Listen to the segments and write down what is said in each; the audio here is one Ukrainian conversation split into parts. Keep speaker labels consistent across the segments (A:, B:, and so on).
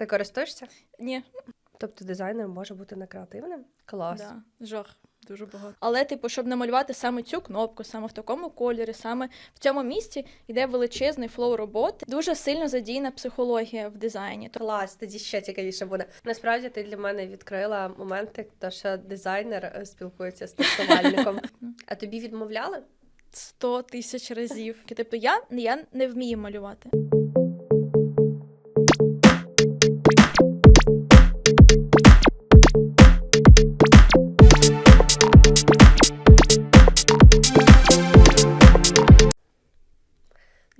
A: Ти користуєшся?
B: Ні,
A: Тобто дизайнер може бути не креативним? Клас.
B: да, жах. Дуже багато. Але, типу, щоб намалювати саме цю кнопку, саме в такому кольорі, саме в цьому місці йде величезний флоу роботи. Дуже сильно задіяна психологія в дизайні.
A: Клас, тоді ще цікавіше буде. Насправді ти для мене відкрила моменти, то що дизайнер е, спілкується з тестувальником. А тобі відмовляли?
B: 100 тисяч разів. Тобто я, я не вмію малювати.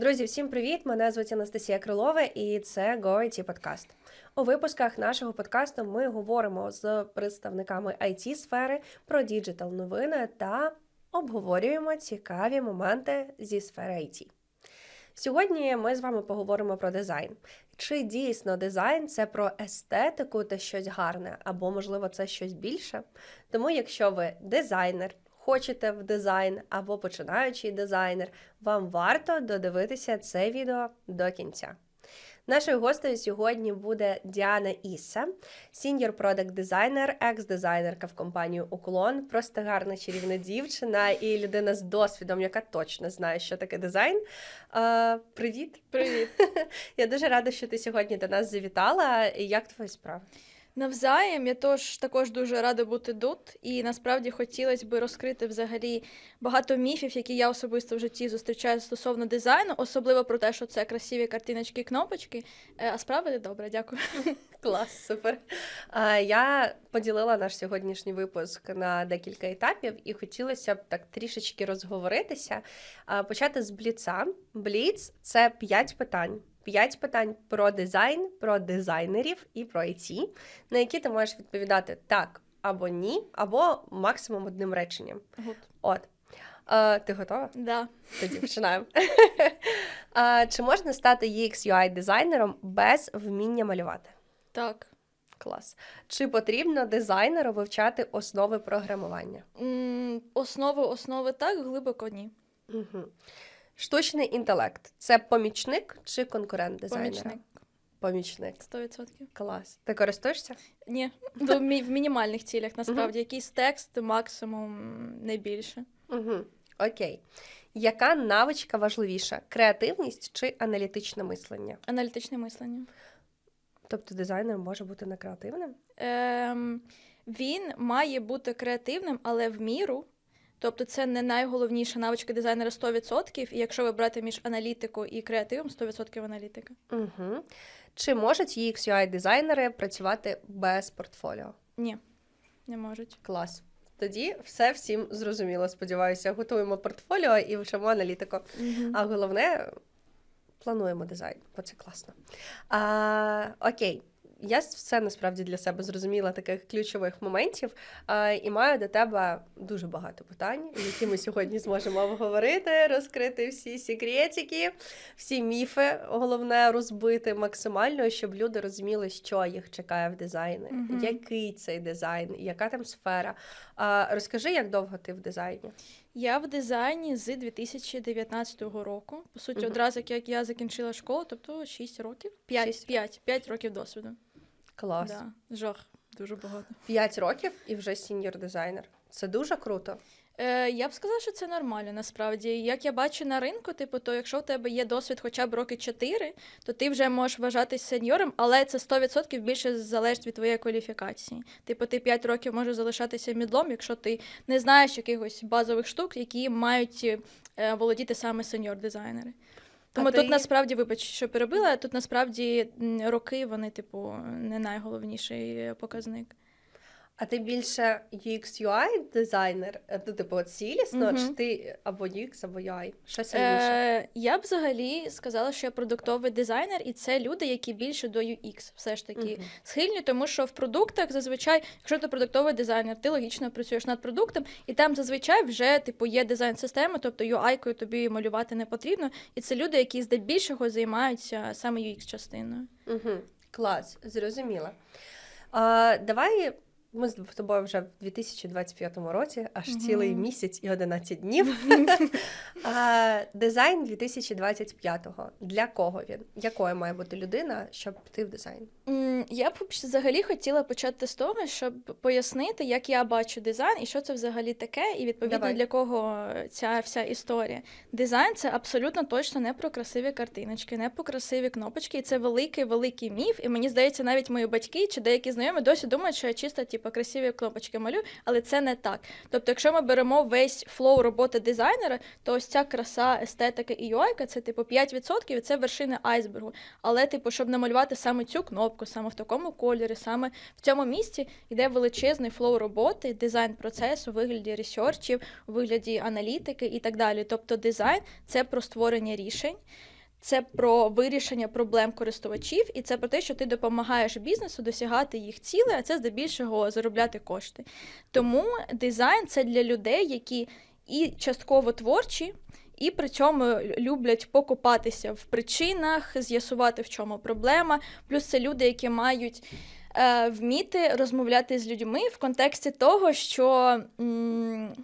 A: Друзі, всім привіт! Мене звуть Анастасія Крилова, і це GoIT подкаст. У випусках нашого подкасту ми говоримо з представниками it сфери про діджитал новини та обговорюємо цікаві моменти зі сфери IT. Сьогодні ми з вами поговоримо про дизайн. Чи дійсно дизайн це про естетику та щось гарне, або, можливо, це щось більше? Тому, якщо ви дизайнер, хочете в дизайн або починаючий дизайнер, вам варто додивитися це відео до кінця. Нашою гостею сьогодні буде Діана Ісса, сіньор продакт дизайнер, екс-дизайнерка в компанії Уклон, просто гарна чарівна дівчина і людина з досвідом, яка точно знає, що таке дизайн. Е, привіт!
B: Привіт.
A: Я дуже рада, що ти сьогодні до нас завітала. Як твої справи?
B: Навзаєм я тож також дуже рада бути тут, і насправді хотілося б розкрити взагалі багато міфів, які я особисто в житті зустрічаю стосовно дизайну, особливо про те, що це красиві картиночки і кнопочки. Е, А справи добре, дякую.
A: Клас, супер. Я поділила наш сьогоднішній випуск на декілька етапів, і хотілося б так трішечки розговоритися. Почати з бліца. Бліц це п'ять питань. П'ять питань про дизайн, про дизайнерів і про IT, на які ти можеш відповідати так або ні, або максимум одним реченням. От. Е, Ти готова?
B: Да.
A: Тоді починаємо. Чи можна стати UX UI дизайнером без вміння малювати?
B: Так.
A: Клас. Чи потрібно дизайнеру вивчати основи програмування?
B: М, Основи, основи так, глибоко ні.
A: Угу. Штучний інтелект це помічник чи конкурент дизайнера?
B: Помічник.
A: Помічник.
B: 100%.
A: Клас. Ти користуєшся?
B: Ні. В, мі- в мінімальних цілях, насправді. Якийсь текст, максимум, не більше.
A: Угу. Окей. Яка навичка важливіша? Креативність чи аналітичне мислення?
B: Аналітичне мислення.
A: Тобто дизайнер може бути не креативним?
B: Ем, він має бути креативним, але в міру. Тобто це не найголовніша навичка дизайнера 100%, і якщо ви брати між аналітикою і креативом, 100% аналітика.
A: Угу. Чи можуть UX UI дизайнери працювати без портфоліо?
B: Ні, не можуть.
A: Клас. Тоді все всім зрозуміло. Сподіваюся, готуємо портфоліо і вчимо аналітику. А головне, плануємо дизайн, бо це класно. А, окей. Я все насправді для себе зрозуміла таких ключових моментів і маю до тебе дуже багато питань, які ми сьогодні зможемо обговорити, розкрити всі секретики, всі міфи, головне розбити максимально, щоб люди розуміли, що їх чекає в дизайні,
B: Мгм.
A: який цей дизайн, яка там сфера. Розкажи, як довго ти в дизайні?
B: Я в дизайні з 2019 року. По суті,
A: Мгм.
B: одразу як я закінчила школу, тобто 6 років. 5,
A: Шість
B: 5, 5 років досвіду.
A: Клас.
B: Да, жах, дуже багато.
A: П'ять років і вже сіньор дизайнер. Це дуже круто.
B: Е, я б сказала, що це нормально насправді. Як я бачу на ринку, типу, то якщо в тебе є досвід хоча б роки 4, то ти вже можеш вважатись сеньором, але це 100% більше залежить від твоєї кваліфікації. Типу, ти 5 років можеш залишатися мідлом, якщо ти не знаєш якихось базових штук, які мають е, володіти саме сеньор-дизайнери. Тому
A: А
B: тут
A: ти-
B: насправді, вибач, що перебила, тут насправді роки вони, типу, не найголовніший показник.
A: А ти більше UX UI дизайнер? Е, Ну, типу, от цілісно,
B: Мгм.
A: чи ти або UX, або UI? Що сильніше?
B: Е, я б взагалі сказала, що я продуктовий дизайнер, і це люди, які більше до UX все ж таки
A: Мгм.
B: схильні, тому що в продуктах зазвичай, якщо ти продуктовий дизайнер, ти логічно працюєш над продуктом, і там зазвичай вже типу є дизайн-система, тобто UI-кою тобі малювати не потрібно. І це люди, які здебільшого займаються саме UX-частиною.
A: Угу. Клас, зрозуміла. А, давай ми з тобою вже в 2025 році, аж
B: Мгм.
A: цілий місяць і 11 днів. а, дизайн 2025-го. Для кого він? Якою має бути людина, щоб піти в дизайн?
B: Я б взагалі хотіла почати з того, щоб пояснити, як я бачу дизайн і що це взагалі таке, і відповідно
A: Давай.
B: для кого ця вся історія. Дизайн це абсолютно точно не про красиві картиночки, не про красиві кнопочки. І це великий великий міф. І мені здається, навіть мої батьки чи деякі знайомі досі думають, що я чисто типу, красиві кнопочки малюю, але це не так. Тобто, якщо ми беремо весь флоу роботи дизайнера, то ось ця краса, естетика і UI, це типу 5% і це вершина айсбергу. Але, типу, щоб намалювати саме цю кнопку, саме в такому кольорі, саме в цьому місці йде величезний флоу роботи, дизайн процесу вигляді ресерчів, у вигляді аналітики і так далі. Тобто, дизайн це про створення рішень. Це про вирішення проблем користувачів, і це про те, що ти допомагаєш бізнесу досягати їх цілей, а це здебільшого заробляти кошти. Тому дизайн це для людей, які і частково творчі, і при цьому люблять покопатися в причинах, з'ясувати, в чому проблема. Плюс це люди, які мають е, вміти розмовляти з людьми в контексті того, що. М-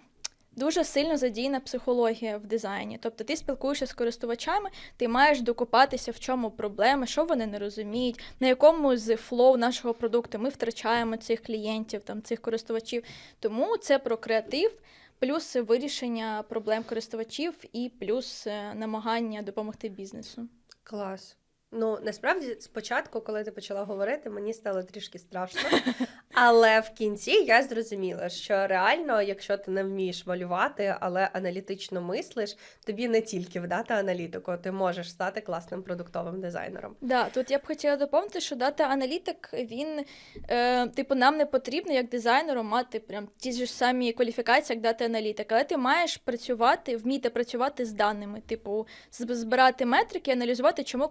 B: Дуже сильно задіяна психологія в дизайні. Тобто ти спілкуєшся з користувачами, ти маєш докопатися, в чому проблеми, що вони не розуміють, на якому з флоу нашого продукту ми втрачаємо цих клієнтів, там цих користувачів. Тому це про креатив, плюс вирішення проблем користувачів і плюс е, намагання допомогти бізнесу.
A: Клас. Ну, насправді, спочатку, коли ти почала говорити, мені стало трішки страшно. Але в кінці я зрозуміла, що реально, якщо ти не вмієш малювати, але аналітично мислиш, тобі не тільки вдати аналітику, ти можеш стати класним продуктовим дизайнером.
B: Да, тут я б хотіла доповнити, що дата аналітик він, е, типу, нам не потрібно як дизайнеру мати прям ті ж самі кваліфікації, як дата аналітик, але ти маєш працювати, вміти працювати з даними, типу, збирати метрики, аналізувати, чому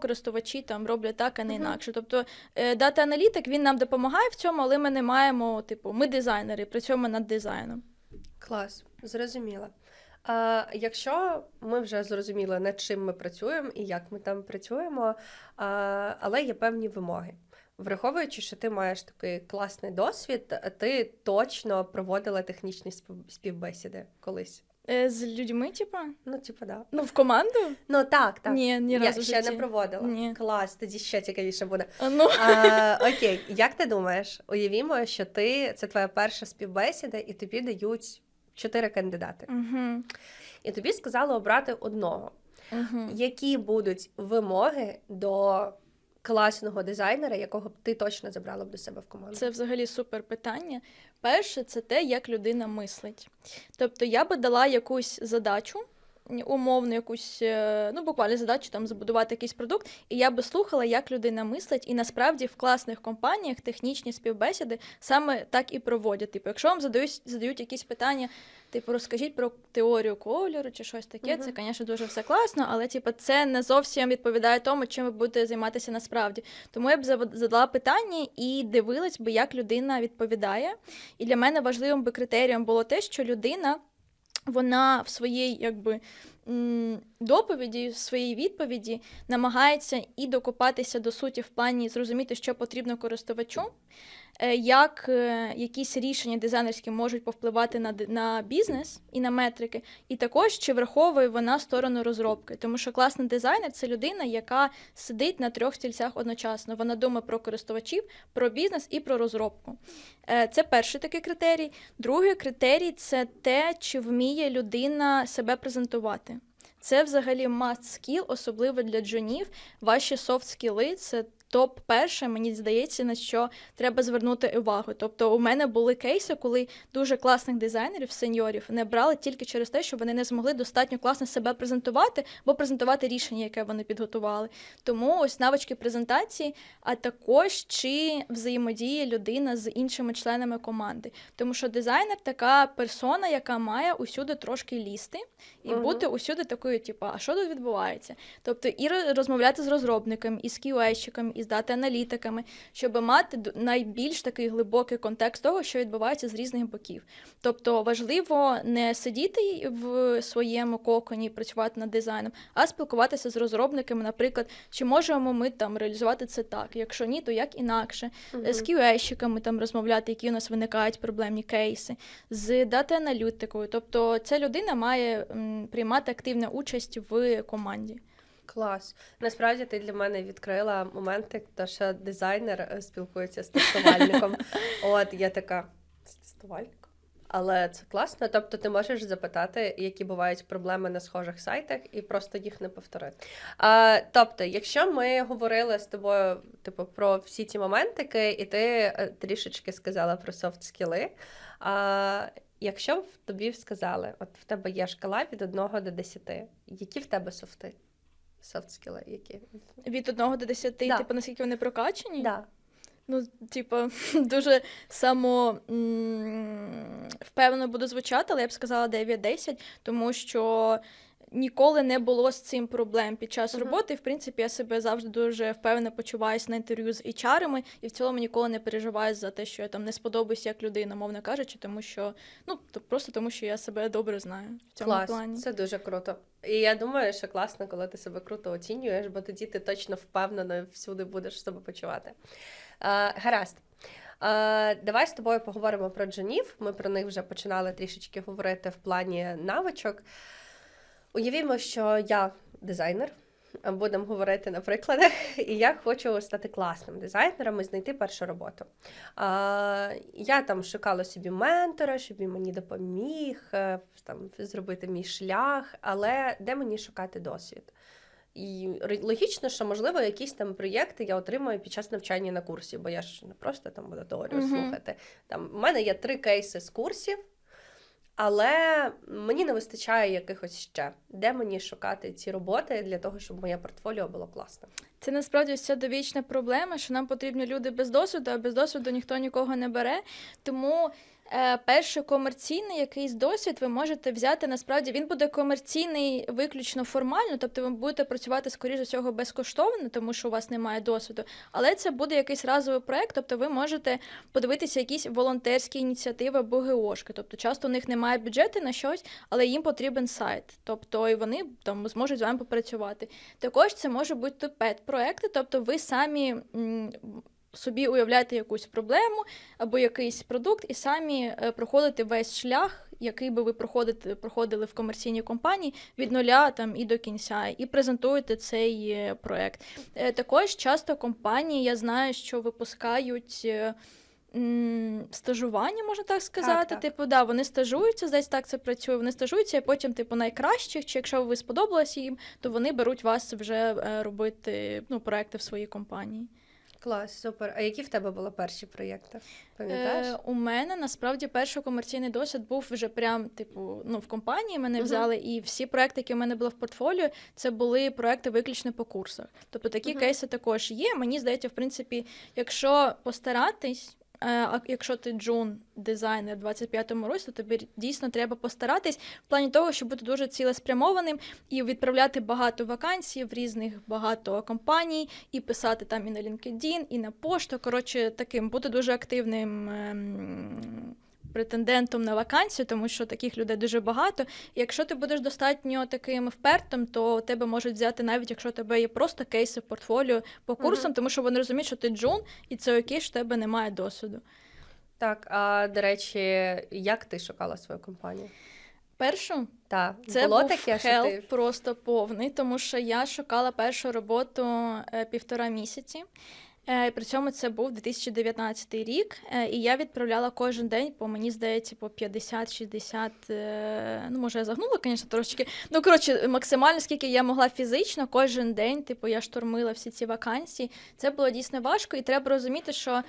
B: користувачі там роблять так, а не інакше. Тобто е, дата аналітик він нам допомагає в цьому, але ми не маємо, типу, ми дизайнери, працюємо над дизайном.
A: Клас, зрозуміла. А, якщо ми вже зрозуміли, над чим ми працюємо і як ми там працюємо, а, але є певні вимоги. Враховуючи, що ти маєш такий класний досвід, ти точно проводила технічні спів- співбесіди колись.
B: Е, з людьми, типу?
A: Ну, типу, да.
B: Ну, в команду?
A: Ну так, так.
B: Ні, ні разу в
A: ще
B: житті.
A: не проводила.
B: Ні.
A: Клас, тоді ще цікавіше буде.
B: А, Ну,
A: А, окей, як ти думаєш? Уявімо, що ти це твоя перша співбесіда, і тобі дають чотири кандидати.
B: угу.
A: І тобі сказали обрати одного.
B: Угу.
A: Які будуть вимоги до класного дизайнера, якого б ти точно забрала б до себе в команду?
B: Це взагалі супер питання. Перше, це те, як людина мислить. Тобто я би дала якусь задачу, умовну якусь, е, ну буквально задачу там забудувати якийсь продукт, і я би слухала, як людина мислить. І насправді в класних компаніях технічні співбесіди саме так і проводять. Типу, якщо вам задають, задають якісь питання, типу, розкажіть про теорію кольору чи щось таке,
A: Мгм.
B: це, звісно, дуже все класно, але типу, це не зовсім відповідає тому, чим ви будете займатися насправді. Тому я б задала питання і дивилась би, як людина відповідає. І для мене важливим би критерієм було те, що людина вона в своїй якби. Доповіді, в своїй відповіді намагається і докопатися до суті в плані зрозуміти, що потрібно користувачу, як е, якісь рішення дизайнерські можуть повпливати на, на бізнес і на метрики, і також чи враховує вона сторону розробки. Тому що класний дизайнер це людина, яка сидить на трьох стільцях одночасно. Вона думає про користувачів, про бізнес і про розробку. Е, Це перший такий критерій. Другий критерій це те, чи вміє людина себе презентувати. Це взагалі must skill, особливо для джунів. Ваші софт скіли це топ перше, мені здається, на що треба звернути увагу. Тобто, у мене були кейси, коли дуже класних дизайнерів, сеньорів не брали тільки через те, що вони не змогли достатньо класно себе презентувати, або презентувати рішення, яке вони підготували. Тому ось навички презентації, а також чи взаємодіє людина з іншими членами команди. Тому що дизайнер така персона, яка має усюди трошки лізти і
A: Мгм.
B: бути усюди такою, типу, а що тут відбувається? Тобто і ро- розмовляти з розробником, і з QA-щиком, із дата-аналітиками, щоб мати найбільш такий глибокий контекст того, що відбувається з різних боків. Тобто важливо не сидіти в своєму коконі і працювати над дизайном, а спілкуватися з розробниками, наприклад, чи можемо ми там реалізувати це так. Якщо ні, то як інакше.
A: Мгм.
B: З QA-щиками там розмовляти, які у нас виникають проблемні кейси, з дата-аналітикою. Тобто ця людина має приймати активну участь в команді.
A: Клас. Насправді ти для мене відкрила моменти, то що дизайнер е, спілкується з тестувальником. От я така з тестувальником. Але це класно. Тобто ти можеш запитати, які бувають проблеми на схожих сайтах, і просто їх не повторити. А, тобто, якщо ми говорили з тобою, типу, про всі ці моментики, і ти е, трішечки сказала про софт скіли. Якщо б тобі сказали, от в тебе є шкала від 1 до 10, які в тебе софти? Софт скіли, які?
B: Від 1 до 10,
A: Да.
B: типу, наскільки вони прокачені?
A: Да.
B: Ну, типу, дуже само м, впевнено буду звучати, але я б сказала 9-10, тому що ніколи не було з цим проблем під час роботи. В принципі, я себе завжди дуже впевнено почуваюся на інтерв'ю з HR-ами, і в цілому ніколи не переживаю за те, що я там не сподобаюся як людина, мовно кажучи, тому що ну то просто тому, що я себе добре знаю в цьому
A: Клас,
B: плані.
A: це дуже круто. І я думаю, що класно, коли ти себе круто оцінюєш, бо тоді ти точно впевнено всюди будеш себе почувати. Е, гаразд. Давай з тобою поговоримо про джунів. Ми про них вже починали трішечки говорити в плані навичок. Уявімо, що я дизайнер. Будемо говорити на прикладах, і я хочу стати класним дизайнером і знайти першу роботу. А, я там шукала собі ментора, щоб він мені допоміг е, там, зробити мій шлях, але де мені шукати досвід? І логічно, що можливо якісь там проєкти я отримаю під час навчання на курсі, бо я ж не просто там буду теорію
B: Мгм.
A: слухати. Там в мене є три кейси з курсів, але мені не вистачає якихось ще, де мені шукати ці роботи для того, щоб моє портфоліо було класне.
B: Це насправді вся довічна проблема, що нам потрібні люди без досвіду, а без досвіду ніхто нікого не бере. Тому перший комерційний якийсь досвід ви можете взяти. Насправді він буде комерційний виключно формально, тобто ви будете працювати скоріш за всього безкоштовно, тому що у вас немає досвіду. Але це буде якийсь разовий проект, тобто ви можете подивитися якісь волонтерські ініціативи або ГОшки. Тобто часто у них немає бюджету на щось, але їм потрібен сайт. Тобто і вони там зможуть з вами попрацювати. Також це може бути пет-проекти, тобто ви самі собі уявляєте якусь проблему або якийсь продукт, і самі е, проходите весь шлях, який би ви проходите, проходили в комерційній компанії від нуля там і до кінця, і презентуєте цей е, проект. Е, Також часто компанії, я знаю, що випускають. Стажування, можна так сказати.
A: так.
B: Типу, да, вони стажуються, десь так це працює. Вони стажуються, і потім, типу, найкращих, чи якщо ви сподобалося їм, то вони беруть вас вже робити ну, проекти в своїй компанії.
A: Клас, супер. А які в тебе були перші проєкти? Пам'ятаєш?
B: Е, у мене насправді перший комерційний досвід був вже прям, типу, ну, в компанії мене взяли, і всі проекти, які в мене були в портфоліо, це були проекти виключно по курсах. Тобто такі кейси також є. Мені здається, в принципі, якщо постаратись. Е, А якщо ти джун дизайнер в 25-му році, то тобі дійсно треба постаратись в плані того, щоб бути дуже цілеспрямованим і відправляти багато вакансій в різних багато компаній, і писати там і на LinkedIn, і на пошту. Коротше, таким бути дуже активним. Претендентом на вакансію, тому що таких людей дуже багато. І якщо ти будеш достатньо таким впертим, то тебе можуть взяти навіть якщо у тебе є просто кейси в портфоліо по курсам,
A: Мгм.
B: тому що вони розуміють, що ти джун, і це окей, що в тебе немає досвіду.
A: Так, а до речі, як ти шукала свою компанію?
B: Першу
A: Так,
B: Це
A: було
B: був
A: таке, що ти
B: просто повний, тому що я шукала першу роботу е, півтора місяці. Е, При цьому це був 2019 рік, е, і я відправляла кожен день, по мені здається, по 50-60, е, ну може я загнула, звісно, трошечки. Ну коротше, максимально скільки я могла фізично, кожен день, типу, я штурмила всі ці вакансії. Це було дійсно важко, і треба розуміти, що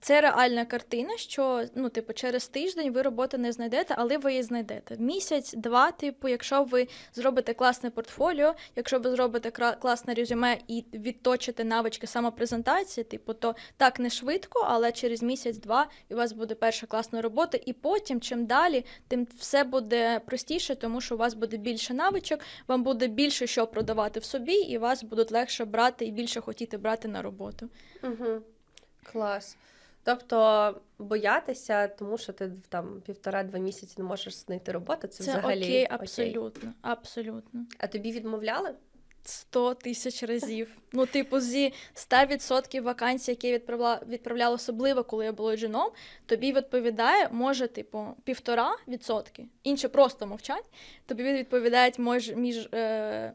B: це реальна картина, що ну, типу, через тиждень ви роботу не знайдете, але ви її знайдете. Місяць, два, типу, якщо ви зробите класне портфоліо, якщо ви зробите класне резюме і відточите навички самопрезентації, презентації, типу, то так не швидко, але через місяць-два і у вас буде перша класна робота, і потім, чим далі, тим все буде простіше, тому що у вас буде більше навичок, вам буде більше що продавати в собі, і вас будуть легше брати і більше хотіти брати на роботу.
A: Угу. Клас. Тобто боятися, тому що ти там півтора-два місяці не можеш знайти роботу, це,
B: Це
A: взагалі
B: окей, абсолютно, абсолютно.
A: А тобі відмовляли?
B: 100 тисяч разів. Ну, типу, зі 100% вакансій, які я відправляла, відправляла, особливо коли я була жіном, тобі відповідає, може, типу, півтора відсотки. Інші просто мовчать. Тобі відповідають може, між. Е,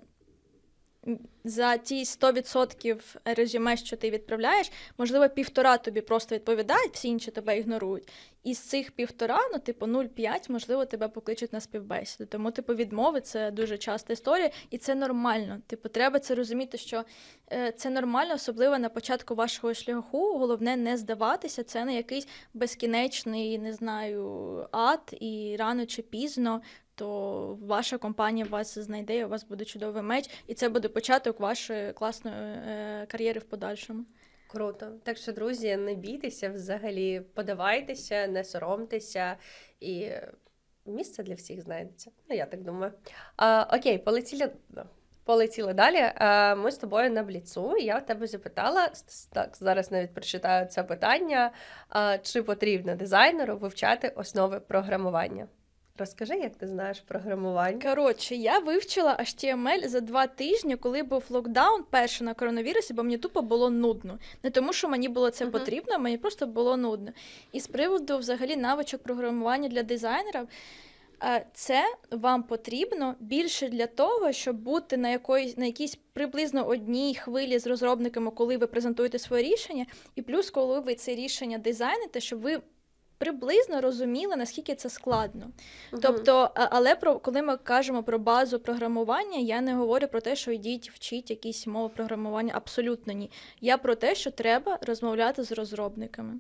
B: за ті 100% резюме, що ти відправляєш, можливо, півтора тобі просто відповідають, всі інші тебе ігнорують. І з цих півтора, ну, типу, 0,5, можливо, тебе покличуть на співбесіду. Тому, типу, відмови це дуже часта історія, і це нормально. Типу, треба це розуміти, що е, це нормально, особливо на початку вашого шляху. Головне не здаватися. Це не якийсь безкінечний, не знаю, ад, і рано чи пізно. То ваша компанія вас знайде, у вас буде чудовий меч, і це буде початок вашої класної е, кар'єри в подальшому.
A: Круто. Так що, друзі, не бійтеся взагалі, подавайтеся, не соромтеся, і місце для всіх знайдеться. Ну, я так думаю. А, окей, полетіли. Полетіли далі. А, Ми з тобою на бліцу. Я в тебе запитала так, зараз навіть прочитаю це питання: а, чи потрібно дизайнеру вивчати основи програмування? Розкажи, як ти знаєш програмування?
B: Коротше, я вивчила HTML за два тижні, коли був локдаун перший на коронавірусі, бо мені тупо було нудно. Не тому, що мені було це
A: Мгм.
B: потрібно, мені просто було нудно. І з приводу взагалі навичок програмування для дизайнерів. е, Це вам потрібно більше для того, щоб бути на якоїсь на якійсь приблизно одній хвилі з розробниками, коли ви презентуєте своє рішення, і плюс, коли ви це рішення дизайните, щоб ви приблизно розуміли, наскільки це складно.
A: Мгм.
B: Тобто, але про коли ми кажемо про базу програмування, я не говорю про те, що йдіть вчіть якісь мови програмування. Абсолютно ні. Я про те, що треба розмовляти з розробниками.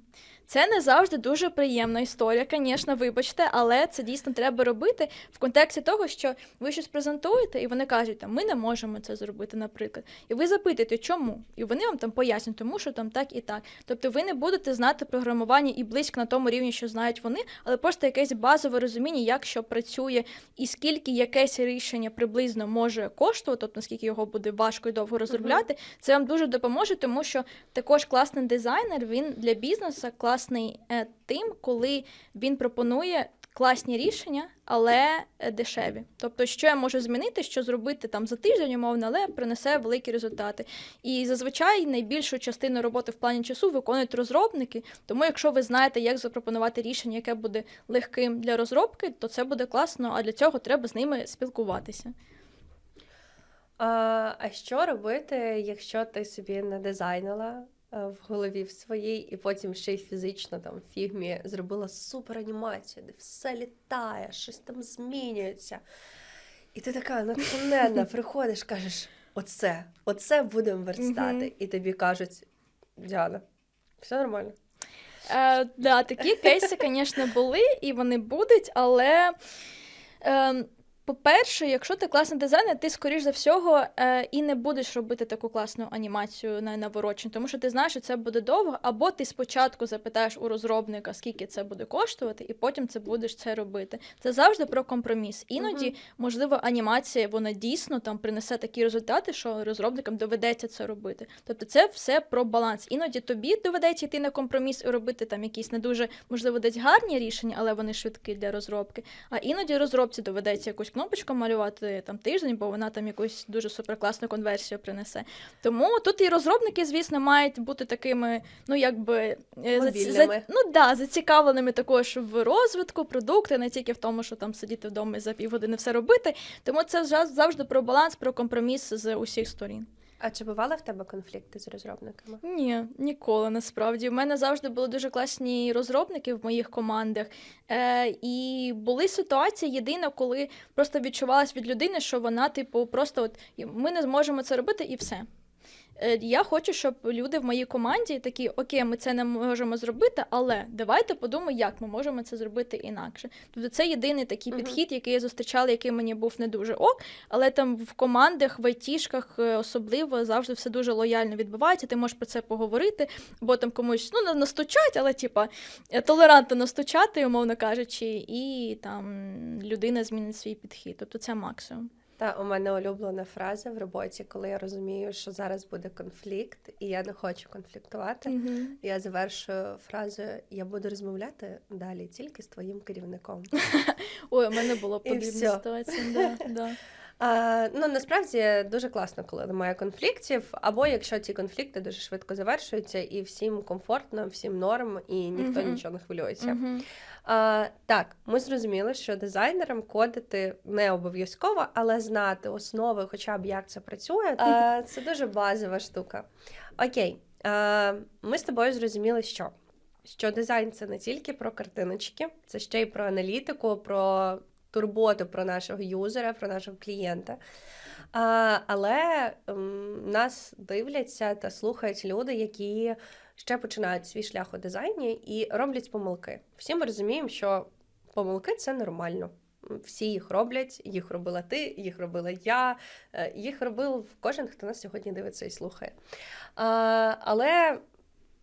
B: Це не завжди дуже приємна історія, звісно, вибачте, але це дійсно треба робити в контексті того, що ви щось презентуєте, і вони кажуть, там, ми не можемо це зробити, наприклад. І ви запитуєте, чому? І вони вам там пояснюють, тому що там так і так. Тобто ви не будете знати програмування і близько на тому рівні, що знають вони, але просто якесь базове розуміння, як що працює, і скільки якесь рішення приблизно може коштувати, тобто наскільки його буде важко і довго розробляти, це вам дуже допоможе, тому що також класний дизайнер він для бізнесу класний е, тим, коли він пропонує. Класні рішення, але е, дешеві. Тобто, що я можу змінити, що зробити там за тиждень, умовно, але принесе великі результати. І зазвичай найбільшу частину роботи в плані часу виконують розробники. Тому, якщо ви знаєте, як запропонувати рішення, яке буде легким для розробки, то це буде класно. А для цього треба з ними спілкуватися.
A: А, а що робити, якщо ти собі не дизайнила в голові в своїй, і потім ще й фізично там в фігмі зробила супер анімацію, де все літає, щось там змінюється. І ти така натхненна, приходиш, кажеш: оце, оце будемо верстати. І тобі кажуть, Діана, все нормально.
B: Е, да, такі кейси, звісно, були і вони будуть, але. Е, по-перше, якщо ти класний дизайнер, ти, скоріш за всього, е, і не будеш робити таку класну анімацію на наворочення, тому що ти знаєш, що це буде довго, або ти спочатку запитаєш у розробника, скільки це буде коштувати, і потім це будеш це робити. Це завжди про компроміс. Іноді, можливо, анімація вона дійсно там принесе такі результати, що розробникам доведеться це робити. Тобто, це все про баланс. Іноді тобі доведеться йти на компроміс і робити там якісь не дуже, можливо, десь гарні рішення, але вони швидкі для розробки. А іноді розробці доведеться якусь кнопочку малювати там тиждень, бо вона там якусь дуже суперкласну конверсію принесе. Тому тут і розробники, звісно, мають бути такими, ну якби е, заці- за, ну да, зацікавленими також в розвитку продукти, не тільки в тому, що там сидіти вдома і за півгодини все робити. Тому це зав- завжди про баланс, про компроміс з усіх сторін.
A: А чи бували в тебе конфлікти з розробниками?
B: Ні, ніколи насправді. У мене завжди були дуже класні розробники в моїх командах. Е, і були ситуації єдине, коли просто відчувалась від людини, що вона, типу, просто от ми не зможемо це робити і все. Е, Я хочу, щоб люди в моїй команді такі, окей, ми це не можемо зробити, але давайте подумаємо, як ми можемо це зробити інакше. Тобто це єдиний такий
A: Мгм.
B: підхід, який я зустрічала, який мені був не дуже ок, але там в командах, в айтішках е, особливо завжди все дуже лояльно відбувається. Ти можеш про це поговорити, бо там комусь ну, настучать, але типа е, толерантно настучати, умовно кажучи, і там людина змінить свій підхід. Тобто це максимум.
A: Та у мене улюблена фраза в роботі, коли я розумію, що зараз буде конфлікт, і я не хочу конфліктувати. Я завершую фразу я буду розмовляти далі тільки з твоїм керівником.
B: Ой, у мене було
A: І
B: подібна ситуація. Да, да.
A: А, ну насправді дуже класно, коли немає конфліктів, або якщо ці конфлікти дуже швидко завершуються, і всім комфортно, всім норм, і ніхто
B: Мгм.
A: нічого не хвилюється.
B: Мгм.
A: А, так, ми зрозуміли, що дизайнерам кодити не обов'язково, але знати основи, хоча б як це працює, а, це дуже базова штука. Окей, а, ми з тобою зрозуміли, що. Що дизайн це не тільки про картиночки, це ще й про аналітику, про турботу про нашого юзера, про нашого клієнта. А, але ем, нас дивляться та слухають люди, які ще починають свій шлях у дизайні і роблять помилки. Всі ми розуміємо, що помилки це нормально. Всі їх роблять, їх робила ти, їх робила я, е, їх робив кожен, хто нас сьогодні дивиться і слухає. А, але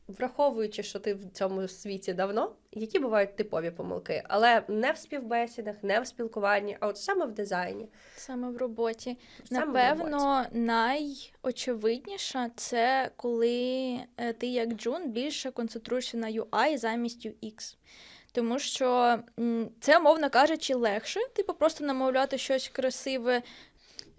A: враховуючи, що ти в цьому світі давно, які бувають типові помилки, але не в співбесідах, не в спілкуванні, а от саме в дизайні.
B: Саме в роботі.
A: Саме в
B: Напевно, найочевидніша це коли е, ти як джун більше концентруєшся на UI замість UX. Тому що це, мовно кажучи, легше, типу, просто намовляти щось красиве.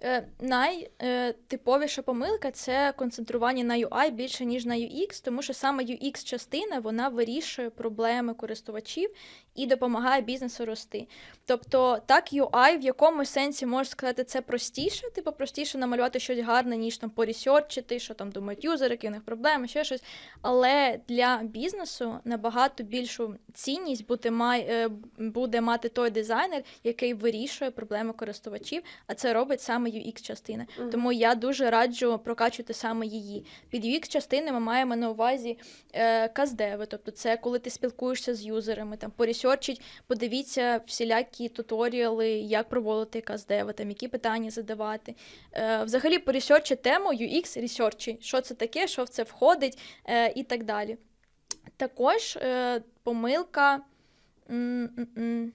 B: Е, Найтиповіша помилка це концентрування на UI більше, ніж на UX, тому що саме UX-частина вона вирішує проблеми користувачів і допомагає бізнесу рости. Тобто, так, UI в якомусь сенсі можна сказати, це простіше, типу простіше намалювати щось гарне, ніж там поресерчити, що там думають юзери, які в них проблеми, ще щось. Але для бізнесу набагато більшу цінність буде, май, е, буде мати той дизайнер, який вирішує проблеми користувачів, а це робить саме UX-частина.
A: Мгм.
B: Тому я дуже раджу прокачувати саме її. Під UX-частини ми маємо на увазі е, каздеви, тобто це коли ти спілкуєшся з юзерами, там поресерчить, подивіться всілякі туторіали, як проводити каздеви, там які питання задавати. Е, взагалі поресерчить тему UX ресерчі, що це таке, що в це входить е, і так далі. Також е, помилка. м-м-м.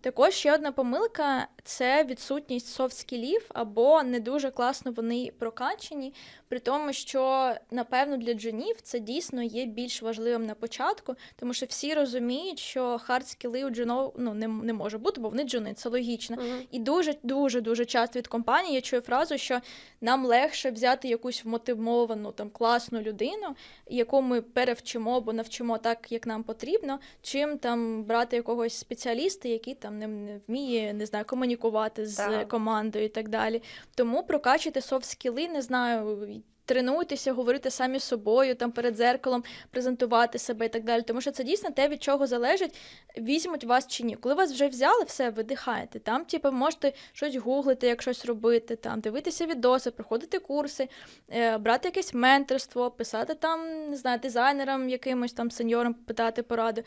B: Також ще одна помилка це відсутність софт-скілів, або не дуже класно вони прокачені, при тому, що напевно для джунів це дійсно є більш важливим на початку, тому що всі розуміють, що хард-скіли у джунов ну, не, не може бути, бо вони джуни, це логічно.
A: Мгм.
B: І дуже дуже дуже часто від компанії я чую фразу, що нам легше взяти якусь вмотивовану там класну людину, яку ми перевчимо або навчимо так, як нам потрібно, чим там брати якогось спеціаліста, який там не, не вміє не знаю, комунікувати з
A: Так.
B: командою і так далі. Тому прокачуйте софт-скіли, не знаю. Тренуйтеся, говорити самі з собою, там перед зеркалом, презентувати себе і так далі. Тому що це дійсно те, від чого залежить, візьмуть вас чи ні. Коли вас вже взяли, все, видихаєте. Там, типу, можете щось гуглити, як щось робити, там, дивитися відоси, проходити курси, е, брати якесь менторство, писати там, не знаю, дизайнерам, якимось там сеньорам, питати пораду.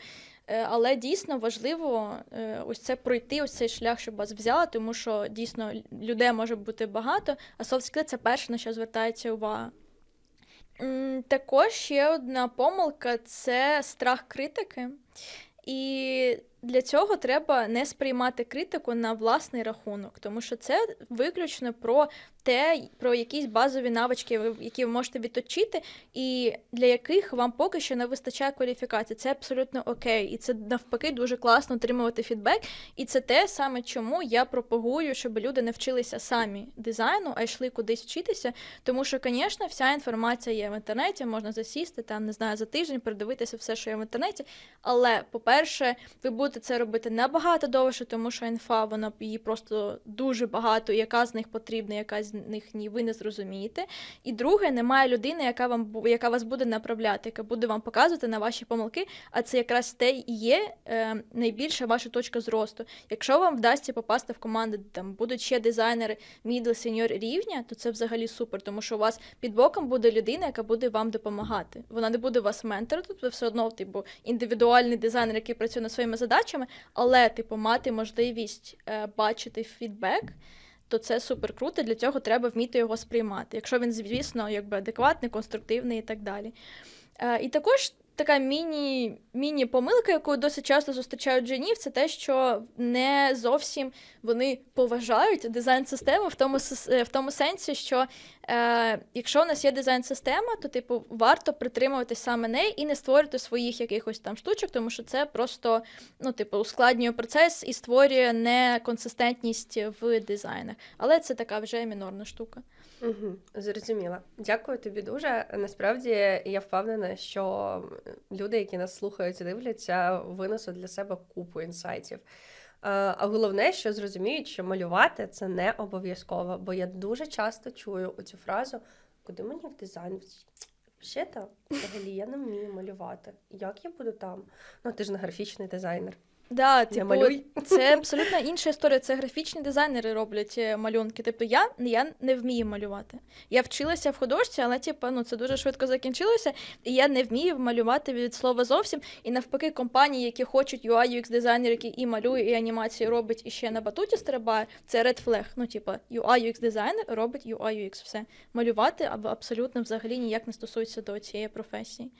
B: Е, але дійсно важливо е, ось це пройти, ось цей шлях, щоб вас взяли, тому що дійсно людей може бути багато, а skills – це перше, на що звертається увага. Також ще одна помилка це страх критики. І для цього треба не сприймати критику на власний рахунок, тому що це виключно про те, про якісь базові навички, ви- які ви можете відточити, і для яких вам поки що не вистачає кваліфікації. Це абсолютно окей. І це навпаки дуже класно отримувати фідбек. І це те саме, чому я пропагую, щоб люди не вчилися самі дизайну, а йшли кудись вчитися. Тому що, звісно, вся інформація є в інтернеті, можна засісти там, не знаю, за тиждень, передивитися все, що є в інтернеті. Але, по-перше, ви будете будете це робити набагато довше, тому що інфа, вона її просто дуже багато, яка з них потрібна, яка з них ні, ви не зрозумієте. І друге, немає людини, яка вам яка вас буде направляти, яка буде вам показувати на ваші помилки. А це якраз те і є е, найбільша ваша точка зросту. Якщо вам вдасться попасти в команди, там будуть ще дизайнери мідл сеньор рівня, то це взагалі супер, тому що у вас під боком буде людина, яка буде вам допомагати. Вона не буде вас менторити, ви все одно, типу, індивідуальний дизайнер, який працює над своїми задачами, але типу мати можливість е, бачити фідбек. То це супер круто. Для цього треба вміти його сприймати. Якщо він, звісно, якби адекватний, конструктивний і так далі. Е, і також така міні, міні-помилка, яку досить часто зустрічають дженів, це те, що не зовсім вони поважають дизайн-систему в тому, е, в тому сенсі, що е, якщо у нас є дизайн-система, то типу варто притримуватись саме неї і не створювати своїх якихось там штучок, тому що це просто ну, типу, ускладнює процес і створює неконсистентність в дизайнах. Але це така вже мінорна штука.
A: Угу, зрозуміла. Дякую тобі дуже. Насправді я впевнена, що люди, які нас слухають і дивляться, винесуть для себе купу інсайтів. Е, А головне, що зрозуміють, що малювати це не обов'язково, бо я дуже часто чую оцю фразу, куди мені в дизайн? Ще взагалі я не вмію малювати. Як я буду там? Ну ти ж не графічний дизайнер.
B: Да, типу,
A: малюй.
B: це абсолютно інша історія. Це графічні дизайнери роблять е, малюнки. Тобто я, я не вмію малювати. Я вчилася в художці, але типу, ну, це дуже швидко закінчилося, і я не вмію малювати від слова зовсім. І навпаки, компанії, які хочуть UI, UX дизайнер, який і малює, і анімації робить, і ще на батуті стрибає, це red flag. Ну, типу, UI, UX дизайнер робить UI, UX, все. Малювати або абсолютно взагалі ніяк не стосується до цієї професії.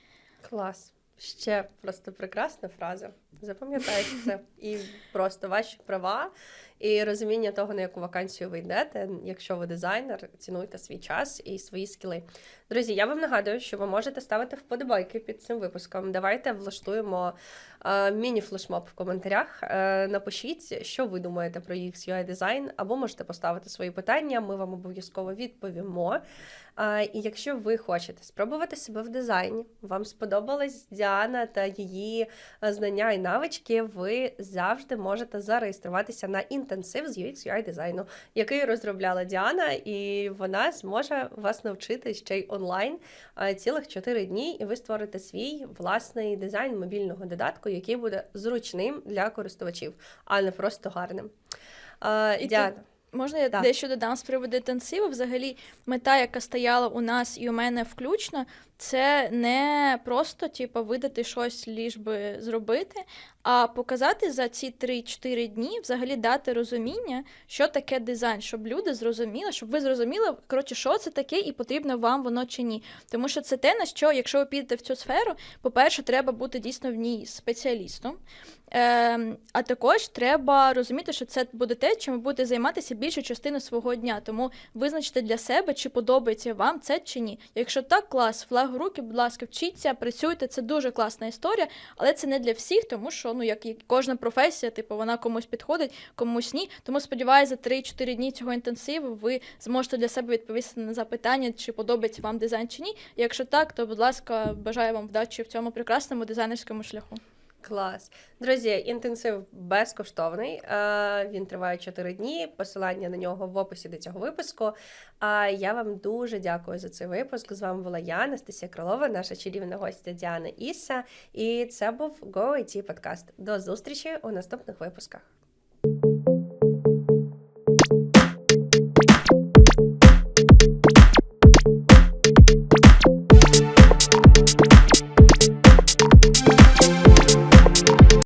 A: Клас. Ще просто прекрасна фраза. Запам'ятайте це. І просто ваші права і розуміння того, на яку вакансію ви йдете. Якщо ви дизайнер, цінуйте свій час і свої скіли. Друзі, я вам нагадую, що ви можете ставити вподобайки під цим випуском. Давайте влаштуємо е, міні-флешмоб в коментарях. Е, напишіть, що ви думаєте про UX UI дизайн, або можете поставити свої питання. Ми вам обов'язково відповімо. Е, і якщо ви хочете спробувати себе в дизайні, вам сподобалась Діана та її знання навички, ви завжди можете зареєструватися на інтенсив з UX UI дизайну, який розробляла Діана, і вона зможе вас навчити ще й онлайн е, цілих 4 дні, і ви створите свій власний дизайн мобільного додатку, який буде зручним для користувачів, а не просто гарним. Е, Діана,
B: Можна я
A: Так.
B: дещо додам з приводу інтенсиву? Взагалі, мета, яка стояла у нас і у мене включно, це не просто типу, видати щось ліж би зробити, а показати за ці 3-4 дні, взагалі дати розуміння, що таке дизайн, щоб люди зрозуміли, щоб ви зрозуміли, коротше, що це таке, і потрібно вам воно чи ні. Тому що це те, на що, якщо ви підете в цю сферу, по-перше, треба бути дійсно в ній спеціалістом. Ем, а також треба розуміти, що це буде те, чим ви будете займатися більшу частину свого дня. Тому визначте для себе, чи подобається вам це чи ні. Якщо так, клас, флаг в руки, будь ласка, вчіться, працюйте. Це дуже класна історія, але це не для всіх, тому що ну як і кожна професія, типу вона комусь підходить, комусь ні. Тому сподіваюся, за 3-4 дні цього інтенсиву ви зможете для себе відповісти на запитання, чи подобається вам дизайн чи ні. Якщо так, то будь ласка, бажаю вам вдачі в цьому прекрасному дизайнерському шляху.
A: Клас. Друзі, інтенсив безкоштовний. е, Він триває 4 дні. Посилання на нього в описі до цього випуску. А я вам дуже дякую за цей випуск. З вами була я, Анастасія Крилова, наша чарівна гостя Діана Іса. І це був Go IT подкаст. До зустрічі у наступних випусках.